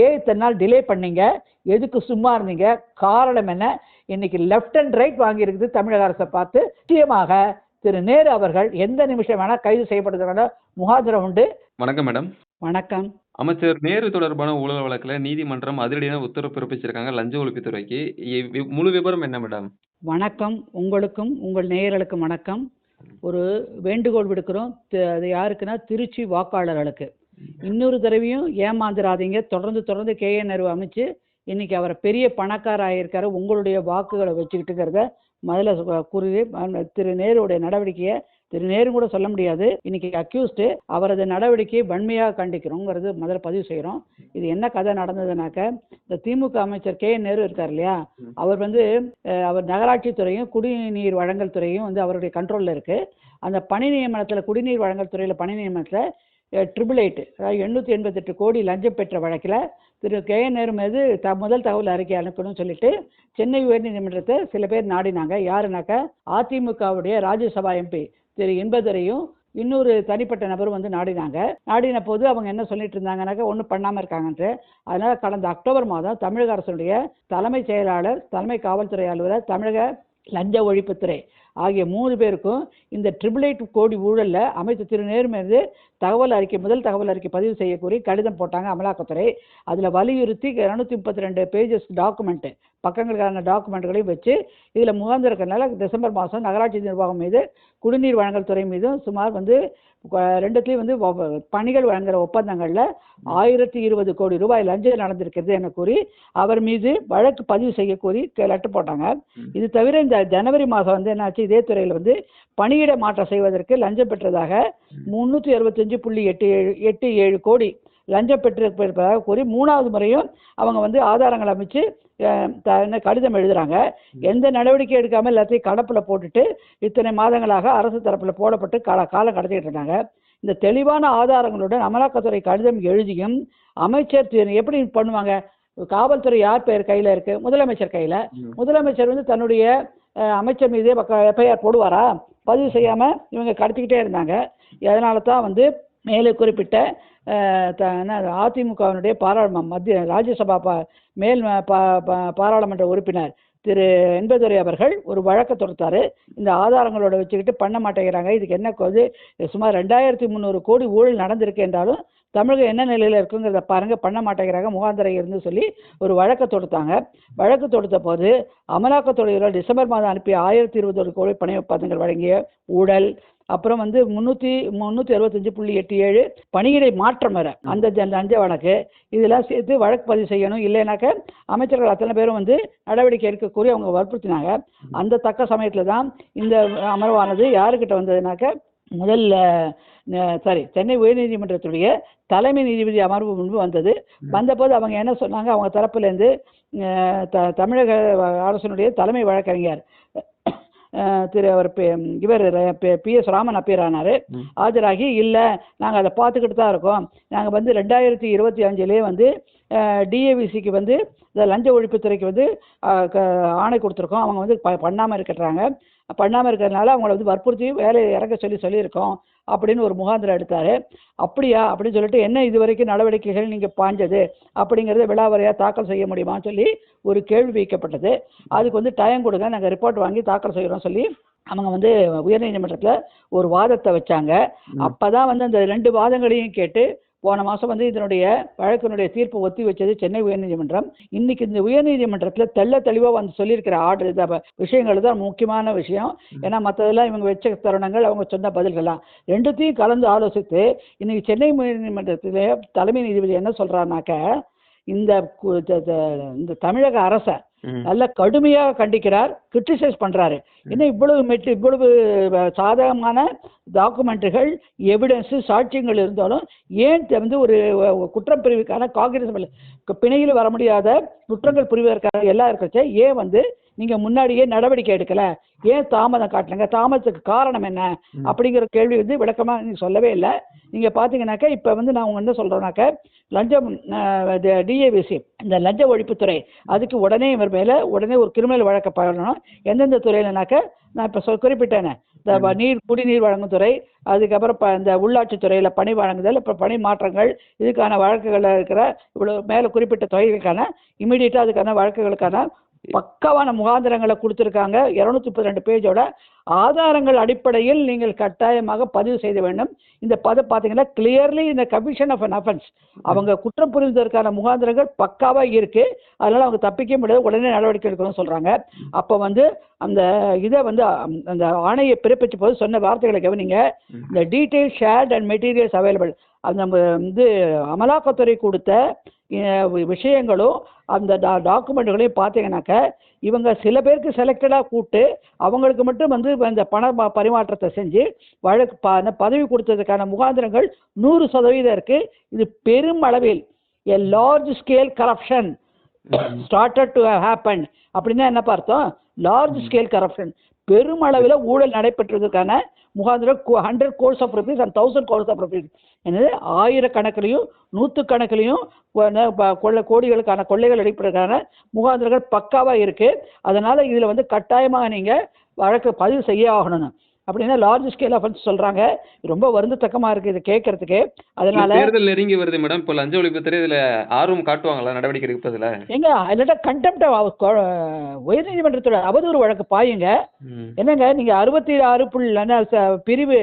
ஏன் இத்தனை நாள் டிலே பண்ணீங்க? எதுக்கு சும்மா இருந்தீங்க? காரணம் என்ன? இன்னைக்கு லெஃப்ட் அண்ட் ரைட் வாங்கியிருக்குது தமிழக அரசை பார்த்து. நிச்சயமாக திரு நேரு அவர்கள் எந்த நிமிஷம் வேணா கைது செய்யப்படுறதுக்கான முகாந்திரம் உண்டு. வணக்கம் மேடம். வணக்கம். அமைச்சர் நேரு தொடர்பான ஊழல் வழக்குல நீதிமன்றம் அதிரடியான உத்தரவு பிறப்பிச்சிருக்காங்க லஞ்ச ஒழிப்புத்துறைக்கு. முழு விவரம் என்ன மேடம்? வணக்கம். உங்களுக்கும் உங்கள் நேயர்களுக்கும் வணக்கம். ஒரு வேண்டுகோள் விடுக்கிறோம். அது யாருக்குன்னா திருச்சி வாக்காளர்களுக்கு. இன்னொரு தடவையும் ஏமாந்துடாதீங்க தொடர்ந்து தொடர்ந்து நேரு அமைச்சு இன்னைக்கு அவரை பெரிய பணக்கார ஆகியிருக்காரு உங்களுடைய வாக்குகளை வச்சுக்கிட்டுங்கிறத முதல்ல அஹ் திரு நேருடைய நடவடிக்கையை திரு நேரு கூட சொல்ல முடியாது. இன்னைக்கு அக்யூஸ்டு அவரது நடவடிக்கையை வன்மையாக கண்டிக்கிறோங்கிறது முதல்ல பதிவு செய்கிறோம் இது என்ன கதை நடந்ததுனாக்க இந்த திமுக அமைச்சர் கே. என். நேரு இருக்கார் இல்லையா? அவர் வந்து அவர் நகராட்சி துறையும் குடிநீர் வழங்கல் துறையும் வந்து அவருடைய கண்ட்ரோலில் இருக்குது அந்த பணி நியமனத்தில் குடிநீர் வழங்கல் துறையில் பணி நியமனத்தில் ட்ரிபிள் எயிட்டு அதாவது எண்ணூற்றி எண்பத்தெட்டு கோடி லஞ்சம் பெற்ற வழக்கில் திரு கே என் நேரு மீது த முதல் தகவல் அறிக்கை அனுப்பணும்னு சொல்லிட்டு சென்னை உயர்நீதிமன்றத்தை சில பேர் நாடினாங்க. யாருனாக்கா அதிமுகவுடைய ராஜ்யசபா எம்பி திரு இன்பதுரையும் இன்னொரு தனிப்பட்ட நபரும் வந்து நாடினாங்க. நாடின போது அவங்க என்ன சொல்லிட்டு இருந்தாங்கனாக்கா ஒன்றும் பண்ணாமல் இருக்காங்கன்ட்டு. அதனால் கடந்த அக்டோபர் மாதம் தமிழக அரசுடைய தலைமைச் செயலாளர் தலைமை காவல்துறை அலுவலர் தமிழக லஞ்ச ஒழிப்புத்துறை ஆகிய மூணு பேருக்கும் இந்த ட்ரிபிள் எயிட் கோடி ஊழலில் அமைச்சர் திரு நேரு மீது தகவல் அறிக்கை முதல் தகவல் அறிக்கை பதிவு செய்ய கடிதம் போட்டாங்க அமலாக்கத்துறை. அதில் வலியுறுத்தி இரநூத்தி முப்பத்தி ரெண்டு பேஜஸ் டாக்குமெண்ட்டு பக்கங்களுக்கான டாக்குமெண்ட்டுகளையும் வச்சு இதில் இருக்கிறனால டிசம்பர் மாதம் நகராட்சி நிர்வாகம் மீது குடிநீர் வழங்கல் துறை மீதும் சுமார் வந்து ரெண்டுத்துலேயும் வந்து பணிகள் வழங்குற ஒப்பந்தங்களில் ஆயிரத்தி இருபது கோடி ரூபாய் லஞ்சம் நடந்திருக்கிறது என கூறி அவர் மீது வழக்கு பதிவு செய்ய கோரி லெட்டர் போட்டாங்க. இது தவிர இந்த ஜனவரி மாதம் வந்து என்னாச்சு? இதே துறையில் வந்து பணியிட மாற்றம் செய்வதற்கு லஞ்சம் பெற்றதாக முந்நூற்றி அறுபத்தஞ்சு புள்ளி எட்டு ஏழு எட்டு ஏழு கோடி லஞ்சம் பெற்றிருப்பதாக கூறி மூணாவது முறையும் அவங்க வந்து ஆதாரங்கள் அமைச்சு கடிதம் எழுதுறாங்க. எந்த நடவடிக்கை எடுக்காமல் எல்லாத்தையும் கடப்பில் போட்டுட்டு இத்தனை மாதங்களாக அரசு தரப்பில் போடப்பட்டு கால காலம் கடத்திட்டு இருந்தாங்க இந்த தெளிவான ஆதாரங்களுடன் அமலாக்கத்துறை கடிதம் எழுதியும் அமைச்சர் எப்படி பண்ணுவாங்க? காவல்துறை யார் பேர் கையில் இருக்கு? முதலமைச்சர் கையில். முதலமைச்சர் வந்து தன்னுடைய அமைச்சர் மீது எஃப்ஐஆர் போடுவாரா? பதிவு செய்யாமல் இவங்க கடத்திக்கிட்டே இருந்தாங்க. அதனால தான் வந்து மேலே குறிப்பிட்ட த- என்ன, அதிமுகவினுடைய பாராளும மத்திய ராஜ்யசபா பா மேல் பா- பாராளுமன்ற உறுப்பினர் திரு என்பதுரை அவர்கள் ஒரு வழக்கை தொடுத்தாரு. இந்த ஆதாரங்களோட வச்சுக்கிட்டு பண்ண மாட்டேங்கிறாங்க. இதுக்கு என்ன வந்து சுமார் ரெண்டாயிரத்தி முந்நூறு கோடி ஊழல் நடந்திருக்கு என்றாலும் தமிழகம் என்ன நிலையில் இருக்குங்கிறத பாருங்கள் பண்ண மாட்டேங்கிறாங்க. முகாந்திரை இருந்து சொல்லி ஒரு வழக்கு தொடுத்தாங்க. வழக்கு தொடுத்த போது அமலாக்கத்துறையில் டிசம்பர் மாதம் அனுப்பிய ஆயிரத்தி இருபத்தொரு கோடி பணி ஒப்பந்தங்கள் வழங்கிய ஊழல் அப்புறம் வந்து முந்நூற்றி முந்நூற்றி அறுபத்தஞ்சு புள்ளி எட்டு ஏழு பணியிடை மாற்றம் வர. அந்த லஞ்ச வழக்கு. இதெல்லாம் சேர்த்து வழக்கு பதிவு செய்யணும். இல்லைனாக்க அமைச்சர்கள் அத்தனை பேரும் வந்து நடவடிக்கை எடுக்க அவங்க வற்புறுத்தினாங்க. அந்த தக்க சமயத்தில் தான் இந்த அமர்வானது யாருக்கிட்ட வந்ததுனாக்க முதல்ல சாரி சென்னை உயர்நீதிமன்றத்துடைய தலைமை நீதிபதி அமர்வு முன்பு வந்தது. வந்தபோது அவங்க என்ன சொன்னாங்க? அவங்க தரப்புலேருந்து த தமிழக அரசினுடைய தலைமை வழக்கறிஞர் திரு அவர் இவர் பி எஸ் ராமன் ஆனாரு ம். ஆஜராகி இல்லை நாங்கள் அதை பார்த்துக்கிட்டு தான் இருக்கோம். நாங்கள் வந்து ரெண்டாயிரத்தி இருபத்தி அஞ்சுலேயே வந்து டிஏவிசிக்கு வந்து இந்த லஞ்ச ஒழிப்புத்துறைக்கு வந்து ஆணை கொடுத்துருக்கோம். அவங்க வந்து ப பண்ணாமல் இருக்கிறாங்க. பண்ணாமல் இருக்கிறதுனால அவங்கள வந்து வற்புறுத்தி வேலையை இறக்க சொல்லி சொல்லியிருக்கோம் அப்படின்னு ஒரு முகாந்திரம் எடுத்தார். அப்படியா? அப்படின்னு சொல்லிட்டு என்ன இது வரைக்கும் நடவடிக்கைகள் நீங்கள் பாஞ்சது அப்படிங்கிறத விழாவறையாக தாக்கல் செய்ய முடியுமான்னு சொல்லி ஒரு கேள்வி வைக்கப்பட்டது. அதுக்கு வந்து டைம் கொடுங்க. நாங்கள் ரிப்போர்ட் வாங்கி தாக்கல் செய்கிறோம் சொல்லி அவங்க வந்து உயர்நீதிமன்றத்தில் ஒரு வாதத்தை வச்சாங்க. அப்போ தான் வந்து அந்த ரெண்டு வாதங்களையும் கேட்டு போன மாதம் வந்து இதனுடைய வழக்கினுடைய தீர்ப்பு ஒத்தி வச்சது சென்னை உயர்நீதிமன்றம். இன்னைக்கு இந்த உயர்நீதிமன்றத்தில் தெள்ள தெளிவாக வந்து சொல்லியிருக்கிற ஆர்டர் இந்த விஷயங்கள் தான் முக்கியமான விஷயம். ஏன்னா மற்றதெல்லாம் இவங்க வச்ச தருணங்கள் அவங்க சொன்ன பதில்கள்லாம். ரெண்டுத்தையும் கலந்து ஆலோசித்து இன்னைக்கு சென்னை உயர்நீதிமன்றத்தில் தலைமை நீதிபதி என்ன சொல்றாருனாக்க இந்த இந்த தமிழக அரசை. நல்ல கடுமையாக கண்டிக்கிறார் கிரிட்டிசைஸ் பண்றாரு. என்ன இவ்வளவு மெட்டு இவ்வளவு சாதகமான டாக்குமெண்ட்டுகள் எவிடன்ஸு சாட்சியங்கள் இருந்தாலும் ஏன் வந்து ஒரு குற்றம் பிரிவுக்கான காங்கிரஸ் பிணையில் வர முடியாத குற்றங்கள் புரிவதற்கான எல்லாம் இருக்கிறச்ச ஏன் வந்து நீங்க முன்னாடியே நடவடிக்கை எடுக்கல. ஏன் தாமதம் காட்டுனங்க தாமதத்துக்கு காரணம் என்ன? அப்படிங்கிற கேள்வி வந்து விளக்கமா நீங்க சொல்லவே இல்லை. நீங்க பாத்தீங்கன்னாக்கா இப்ப வந்து நான் என்ன சொல்றேன்னாக்க லஞ்சம் டிஏவிசி இந்த லஞ்ச ஒழிப்புத்துறை அதுக்கு உடனே இவர் மேல உடனே ஒரு கிரிமினல் வழக்கு பண்ணணும் எந்தெந்த துறையிலனாக்க நான் இப்போ சொல் குறிப்பிட்டேனே. இந்த நீர் குடிநீர் வழங்கும் துறை அதுக்கப்புறம் ப இந்த உள்ளாட்சித் துறையில பணி வழங்குதல் இப்போ பணி மாற்றங்கள் இதுக்கான வழக்குகளில் இருக்கிற இவ்வளோ மேலே குறிப்பிட்ட தொகைகளுக்கான இமீடியட்டாக அதுக்கான வழக்குகளுக்கான பக்காவான முகாந்திரங்களை கொடுத்துருக்காங்க. இரநூத்தி முப்பத்தி ரெண்டு பேஜோட ஆதாரங்கள் அடிப்படையில் நீங்கள் கட்டாயமாக பதிவு செய்த வேண்டும். இந்த பதம் பார்த்தீங்கன்னா கிளியர்லி இந்த கமிஷன் ஆஃப் அன் அஃபென்ஸ் அவங்க குற்றம் புரிந்ததற்கான முகாந்திரங்கள் பக்காவாக இருக்கு. அதனால அவங்க தப்பிக்க முடியாது. உடனே நடவடிக்கை எடுக்கணும்னு சொல்கிறாங்க அப்போ வந்து அந்த இதை வந்து அந்த ஆணையை பிறப்பிச்ச போது சொன்ன வார்த்தைகளை கவனிங்க. இந்த detail shared and materials available அது நம்ம வந்து அமலாக்கத்துறை கொடுத்த விஷயங்களும் அந்த டா டாக்குமெண்ட்டுகளையும் பார்த்தீங்கன்னாக்க இவங்க சில பேருக்கு செலக்டடாக கூப்பிட்டு அவங்களுக்கு மட்டும் வந்து இந்த பண பரிமாற்றத்தை செஞ்சு வழக்கு ப பதவி கொடுத்ததுக்கான முகாந்திரங்கள் நூறு சதவீதம் இருக்கு. இது பெரும் அளவில் a large scale corruption started to happen அப்படின்னா என்ன பார்த்தோம் லார்ஜ் ஸ்கேல் கரப்ஷன் பெருமளவில் ஊழல் நடைபெற்றதுக்கான முகாந்திரம் hundred crores of rupees and thousand crores of rupees என்னது? ஆயிரக்கணக்கிலையும் நூற்றுக்கணக்கிலையும் கொள்ளை கோடிகளுக்கான கொள்ளைகள் அடிப்படைக்கான முகாந்திரங்கள் பக்காவாக இருக்குது அதனால் இதில் வந்து கட்டாயமாக நீங்கள் வழக்கு பதிவு செய்ய ஆகணும் அப்படின்னா லார்ஜ் ஸ்கேல் ஆஃபன்ஸ் சொல்கிறாங்க ரொம்ப வருந்தத்தக்கமாக இருக்குது இது கேட்கறதுக்கு. அதனால் தேர்தல் நெருங்கி வருது மேடம் இப்போ லஞ்ச ஒழிப்புத்துறை இதுல ஆர்வம் காட்டுவாங்களா நடவடிக்கை எடுப்பதுல? எங்க இல்லாட்டா கண்டெம்ட் உயர்நீதிமன்றத்தோட அவதூறு வழக்கு பாயுங்க. என்னங்க நீங்க அறுபத்தி ஆறு புள்ளி பிரிவு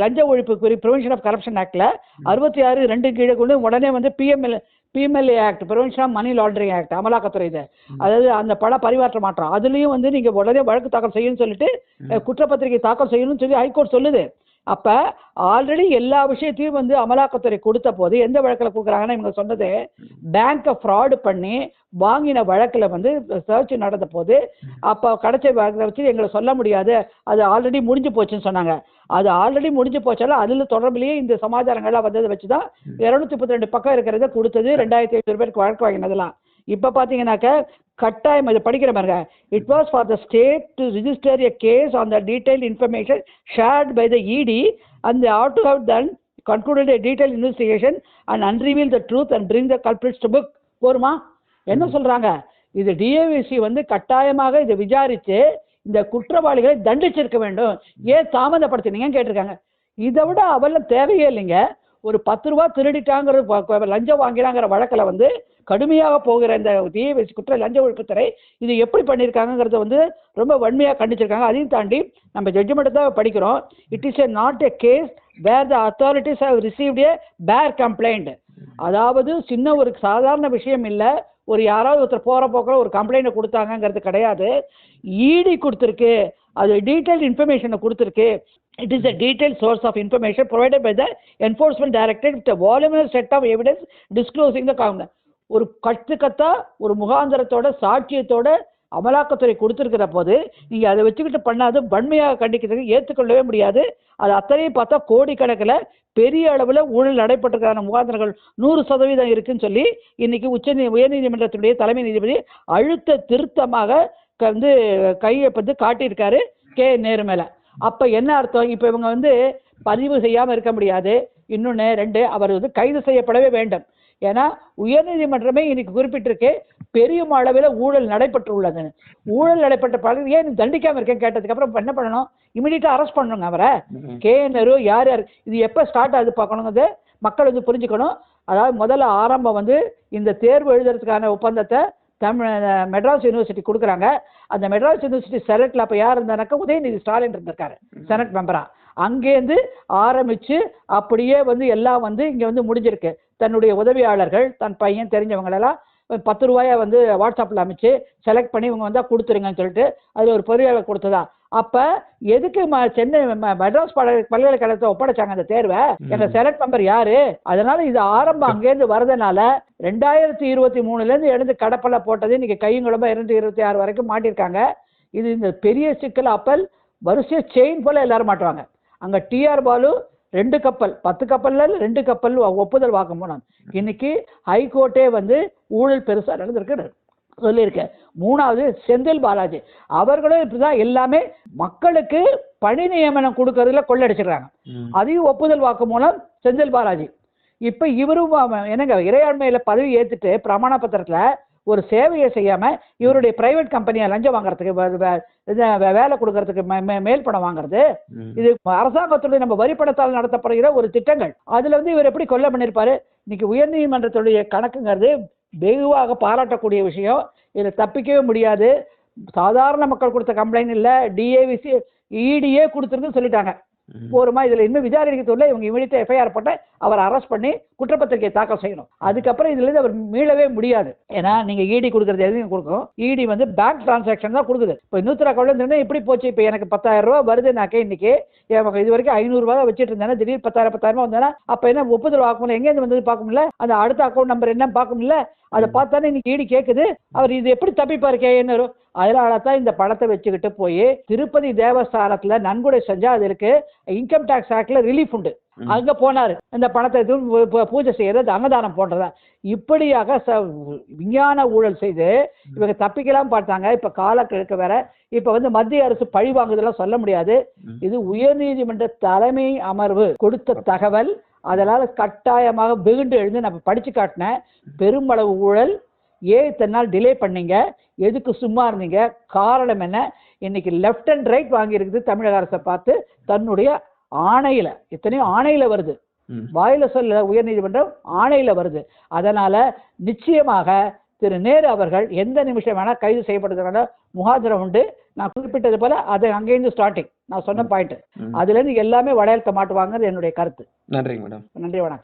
லஞ்ச ஒழிப்பு பிரி ப்ரிவென்ஷன் ஆஃப் கரப்ஷன் ஆக்ட்ல அறுபத்தி ஆறு ரெண்டு கீழே கொண்டு உடனே வந்து PML PMLA act prevention of money laundering act அமலாக்கத்துறை இது. அதாவது அந்த பண பரிமாற்ற மாற்றம். அதுலயும் வந்து நீங்க உடனே வழக்கு தாக்கல் செய்யணும்னு சொல்லிட்டு குற்றப்பத்திரிகை தாக்கல் செய்யணும்னு சொல்லி ஹைகோர்ட் சொல்லுது. அப்ப ஆல்ரெடி எல்லா விஷயத்தையும் வந்து அமலாக்கத்துறை கொடுத்த போது எந்த வழக்கில் கொடுக்குறாங்கன்னா இவங்க சொன்னது பேங்கை ஃப்ராடு பண்ணி வாங்கின வழக்கில் வந்து சர்ச் நடந்த போது அப்போ கிடைச்ச வழக்கை வச்சு எங்களை சொல்ல முடியாது. அது ஆல்ரெடி முடிஞ்சு போச்சுன்னு சொன்னாங்க. அது ஆல்ரெடி முடிஞ்சு போச்சாலும் அதில் தொடர்புலேயே இந்த சமாச்சாரங்கள்லாம் வந்ததை வச்சு தான் இரநூத்தி முப்பத்தி ரெண்டு பக்கம் இருக்கிறத கொடுத்தது ரெண்டாயிரத்தி ஐநூறு பேருக்கு வழக்கு வாங்கினதெல்லாம். இப்போ பார்த்தீங்கன்னாக்க கட்டாயம் இது படிக்கிற பாருங்க. It was for the state to register a case on the detail information shared by the ED and ought to have done concluded a detailed investigation and unreveal the truth and bring the culprits to book. போருமா? என்ன சொல்றாங்க? இது DAVC வந்து கட்டாயமாக இதை விசாரிச்சு இந்த குற்றவாளிகளை தண்டிச்சிருக்க வேண்டும். ஏன் தாமதப்படுத்தினீங்கன்னு கேட்டிருக்காங்க. இதை விட அவெல்லாம் தேவையே இல்லைங்க. ஒரு பத்து ரூபா திருடிட்டாங்கிற லஞ்சம் வாங்கினாங்கிற வழக்கில் வந்து கடுமையாக போகிற இந்த தீய குற்ற லஞ்ச ஒழிப்புத்துறை இது எப்படி பண்ணியிருக்காங்கங்கிறத வந்து ரொம்ப வன்மையாக கண்டிச்சிருக்காங்க. அதையும் தாண்டி நம்ம ஜட்ஜ்மெண்ட் தான் படிக்கிறோம். It is a not a case where the authorities have received a bare complaint அதாவது சின்ன ஒரு சாதாரண விஷயம் இல்லை. ஒரு யாராவது ஒருத்தர் போகிற போக்கில் ஒரு கம்ப்ளைண்ட்டை கொடுத்தாங்கங்கிறது கிடையாது. ஈடி கொடுத்துருக்கு. அது டீட்டெயில் இன்ஃபர்மேஷனை கொடுத்துருக்கு. It is source of information provided by the enforcement directorate with a voluminous set of evidence disclosing the counter ஒரு கட்டு கத்தா ஒரு முகாந்திரத்தோட சாட்சியத்தோட அமலாக்கத்துறை கொடுத்துருக்கிற போது நீங்கள் அதை வச்சுக்கிட்டு பண்ணாது வன்மையாக கண்டிக்கிறதுக்கு ஏற்றுக்கொள்ளவே முடியாது. அது அத்தனையும் பார்த்தா கோடிக்கணக்கில் பெரிய அளவில் ஊழல் நடைபெற்றதுக்கான முகாந்திரங்கள் நூறு சதவீதம் இருக்குன்னு சொல்லி இன்னைக்கு உச்ச உயர்நீதிமன்றத்தினுடைய தலைமை நீதிபதி அழுத்த திருத்தமாக க- வந்து கையை வந்து காட்டியிருக்காரு கே. நேரு மேலே. அப்போ என்ன அர்த்தம்? இப்போ இவங்க வந்து பதிவு செய்யாமல் இருக்க முடியாது. இன்னொன்று ரெண்டு அவர் வந்து கைது செய்யப்படவே வேண்டும். ஏன்னா உயர்நீதிமன்றமே இன்னைக்கு குறிப்பிட்டிருக்கு பெரிய அளவில் ஊழல் நடைபெற்றுள்ளதுன்னு. ஊழல் நடைபெற்ற பலர் ஏன் தண்டிக்காமல் இருக்கேன் கேட்டதுக்கு அப்புறம் என்ன பண்ணணும்? இமீடியட்டாக அரெஸ்ட் பண்ணணுங்க அவரை. கே நேரு யார் யார் இது எப்போ ஸ்டார்ட் ஆகுது பார்க்கணுங்கிறது மக்கள் வந்து புரிஞ்சுக்கணும். அதாவது முதல்ல ஆரம்பம் வந்து இந்த தேர்வு எழுதுறதுக்கான ஒப்பந்தத்தை தமிழ் மெட்ராஸ் யூனிவர்சிட்டி கொடுக்குறாங்க. அந்த மெட்ராஸ் யூனிவர்சிட்டி செனட்டில் அப்போ யார் இருந்தானாக்கா உதயநிதி ஸ்டாலின் இருந்திருக்காரு செனட் மெம்பரா அங்கேருந்து ஆரம்பித்து அப்படியே வந்து எல்லாம் வந்து இங்கே வந்து முடிஞ்சிருக்கு. தன்னுடைய உதவியாளர்கள் தன் பையன் தெரிஞ்சவங்களெல்லாம் பத்து ரூபாயை வந்து வாட்ஸ்அப்பில் அமைச்சு செலக்ட் பண்ணி இவங்க வந்தால் கொடுத்துருங்கன்னு சொல்லிட்டு அதில் ஒரு பொறியாளர் கொடுத்ததா. அப்போ எதுக்கு ம சென்னை மெட்ராஸ் பல்கலை பல்கலைக்கழகத்தை ஒப்படைச்சாங்க அந்த தேர்வை? எங்க செலக்ட் மெம்பர் யாரு? அதனால இது ஆரம்பம் அங்கேருந்து வரதுனால ரெண்டாயிரத்தி இருபத்தி மூணுலேருந்து எழுந்து கடப்பல போட்டது இன்னைக்கு கையுங்குழம்பா இரண்டு இருபத்தி ஆறு வரைக்கும் மாட்டியிருக்காங்க இது இந்த பெரிய சிக்கல் அப்பல் வரிசையாக செயின் போல எல்லாரும் மாட்டுவாங்க. அங்க டிஆர் பாலு ரெண்டு கப்பல் பத்து கப்பல்ல ரெண்டு கப்பல் ஒப்புதல் வாங்க போனாங்க இன்னைக்கு ஹைகோர்ட்டே வந்து ஊழல் பெருசா நடந்திருக்கு சொல்லியிருக்கேன். மூணாவது செந்தில் பாலாஜி. அவர்களும் இப்படிதான் எல்லாமே மக்களுக்கு பணி நியமனம் கொடுக்கறதுல கொள்ளடிச்சிடுறாங்க. அதையும் ஒப்புதல் வாக்கு மூலம் செந்தில் பாலாஜி. இப்போ இவரும் என்னங்க இறையாண்மையில பதவி ஏத்துட்டு பிரமாண பத்திரத்துல ஒரு சேவையை செய்யாம இவருடைய பிரைவேட் கம்பெனியை லஞ்சம் வாங்குறதுக்கு வேலை கொடுக்கறதுக்கு மேல் பணம் வாங்குறது. இது அரசாங்கத்துடைய நம்ம வரிப்பணத்தால் நடத்தப்படுகிற ஒரு திட்டங்கள். அதுல வந்து இவர் எப்படி கொல்ல பண்ணிருப்பாரு? இன்னைக்கு உயர்நீதிமன்றத்துடைய கணக்குங்கிறது வெகுவாக பாராட்டக்கூடிய விஷயம். இதில் தப்பிக்கவே முடியாது. சாதாரண மக்கள் கொடுத்த கம்ப்ளைண்ட் இல்லை. டிஏவிசி இடியே கொடுத்துருந்து சொல்லிட்டாங்க. ம். போருமா? இதுல இன்னும் விசாரணைக்கத்துள்ள இவங்க இமீடியட்டா எஃப்ஐஆர் போட்டு அவர் அரெஸ்ட் பண்ணி குற்றப்பத்திரிகை தாக்கல் செய்யணும். அதுக்கப்புறம் இதுல இருந்து அவர் மீளவே முடியாது. ஏன்னா நீங்க இடி கொடுக்கறது எதையும் கொடுக்கும் இடி வந்து பேங்க் டிரான்சாக்ஷன் தான் கொடுக்குது. இப்போ இன்னூத்தி அக்கௌண்ட் இப்படி போச்சு. இப்போ எனக்கு பத்தாயிரம் ரூபாய் வருதுனாக்கே இன்னைக்கு எனக்கு இது வரைக்கும் ஐநூறு ரூபாய் வச்சுட்டு இருந்தேன்னா திடீர் பத்தாயிரம் பத்தாயிரம் வந்தேன்னா அப்ப என்ன ஒப்புதல் வாக்கணும் எங்கேருந்து வந்தது பார்க்க முடியல? அந்த அடுத்த அக்கௌண்ட் நம்பர் என்ன பார்க்க முடியல? அதை பார்த்தானே இன்னைக்கு ஈடி கேட்குது அவர் இது எப்படி தப்பிப்பாரு கேன்னு அதனால தான் இந்த பணத்தை வச்சுக்கிட்டு போய் திருப்பதி தேவஸ்தானத்துல நன்கொடை செஞ்சா அது இருக்கு இன்கம் டேக்ஸ் ஆக்ட்ல ரிலீஃப் உண்டு. அங்க போனாரு. இந்த பணத்தை எதுவும் பூஜை செய்யறது அன்னதானம் போன்றதா. இப்படியாக விஞ்ஞான ஊழல் செய்து இவங்க தப்பிக்கலாம் பார்த்தாங்க. இப்ப காலக்கிழக்கு வேற இப்ப வந்து மத்திய அரசு பழி வாங்குதெல்லாம் சொல்ல முடியாது. இது உயர்நீதிமன்ற தலைமை அமர்வு கொடுத்த தகவல். அதனால கட்டாயமாக வெகுண்டு எழுந்து நம்ம படிச்சு காட்டினேன். பெருமளவு ஊழல் ஏன் இத்தனை நாள் டிலே பண்ணீங்க? எதுக்கு சும்மா இருந்தீங்க? காரணம் என்ன? இன்னைக்கு லெஃப்ட் அண்ட் ரைட் வாங்கியிருக்குது தமிழக அரசை பார்த்து தன்னுடைய ஆணையில இத்தனையும் ஆணையில வருது. வாயில சொல்ல உயர்நீதிமன்றம் ஆணையில வருது. அதனால நிச்சயமாக திரு நேரு அவர்கள் எந்த நிமிஷம் வேணா கைது செய்யப்படுறதுக்கான முகாந்திரம் உண்டு. நான் குறிப்பிட்டது போல அது அங்கேருந்து ஸ்டார்டிங் நான் சொன்ன பாயிண்ட் ம். அதுல இருந்து எல்லாமே வளையல்த்த மாட்டுவாங்கிறது என்னுடைய கருத்து. நன்றிங்க மேடம். நன்றி வணக்கம்.